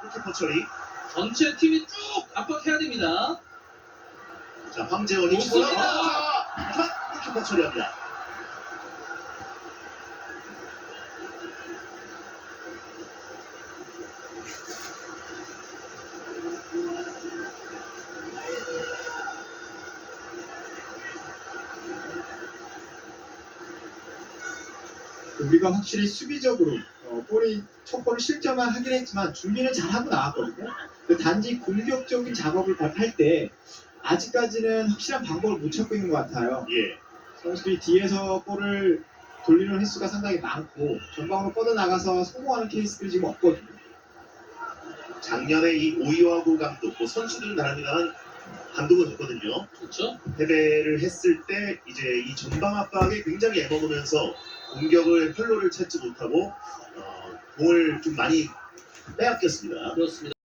골키퍼 처리. 전체 팀이 쭉 압박해야 됩니다. 자, 황재원이 좋습니다. 치고 하지만 골키퍼 처리합니다. 우리가 확실히 수비적으로 어, 볼이 첫 골을 실점만 하긴 했지만 준비는 잘하고 나왔거든요. 단지 공격적인 작업을 할 때 아직까지는 확실한 방법을 못 찾고 있는 것 같아요. 예. 선수들이 뒤에서 볼을 돌리는 횟수가 상당히 많고 전방으로 뻗어나가서 성공하는 케이스들이 지금 없거든요. 작년에 이 오이와고 감독, 뭐 선수들 나름이란 감독은 있거든요. 그렇죠? 패배를 했을 때 이제 이 전방 압박에 굉장히 애먹으면서 공격을 활로를 찾지 못하고 어, 공을 좀 많이 빼앗겼습니다. 그렇습니다.